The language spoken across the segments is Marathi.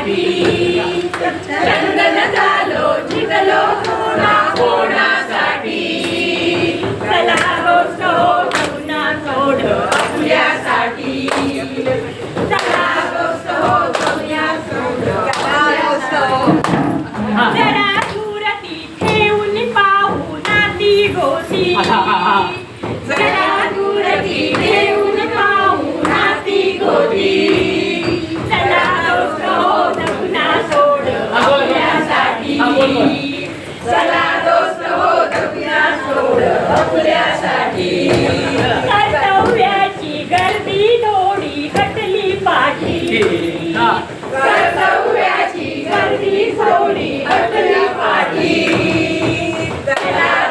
कोणासाठी चंदन झालो शिरलो कोणा कोणासाठी चला रोज हो जगना सोड आपल्यासाठी चला रोज हो जगना सोड जरा दूरती ठेवून पाहू नाती गोती सोड आपल्यासाठी कर्तव्याची गर्दी थोडी घटली पाठी. कर्तव्याची गर्दी थोडी घटली पाठी.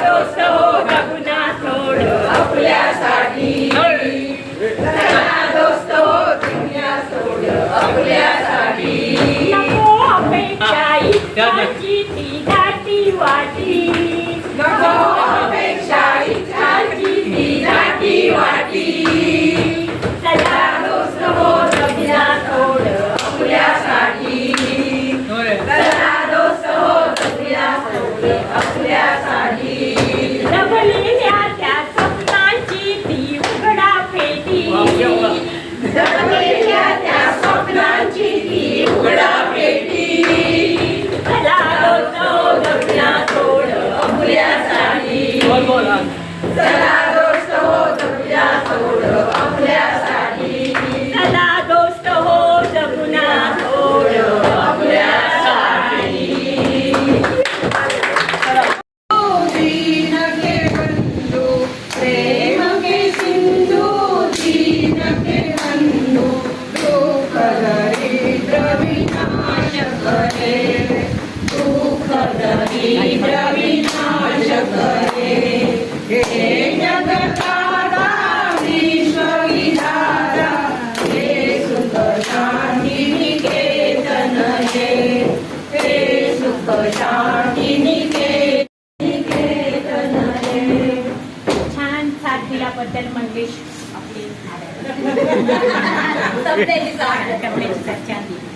हो सोड. आपल्यासाठी. हो सोड. आपल्यासाठी. नको अपेक्षा ती दाटी वाटी. जय छान साथ दिल्याबद्दल मंगेश आपली साथ छान दिली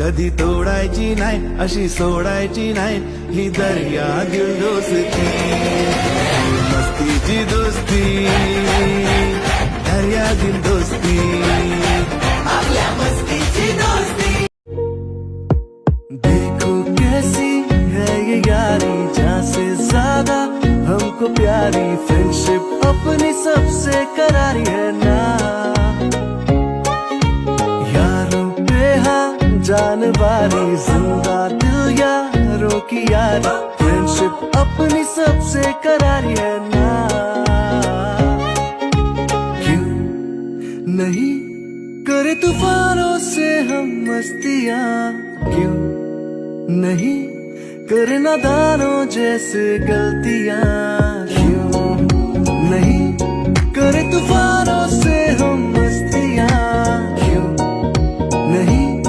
कधी तोडायची नाही अशी सोडायची नाही ही दर्या दिल दोस्ती. मस्तीची दोस्ती दर्या दिल देखो कैसी है ये यारी जहाँ ज़्यादा हमको प्यारी। फ्रेंडशिप अपनी सबसे करारी है ना। यारों पे जान वारी ज़िंदा दिल यारों की यारी। फ्रेंडशिप अपनी सबसे करारी है ना। क्यों नहीं करे तूफानों से हम मस्तियां क्यों नहीं? करना दानों जैसे गलतियां।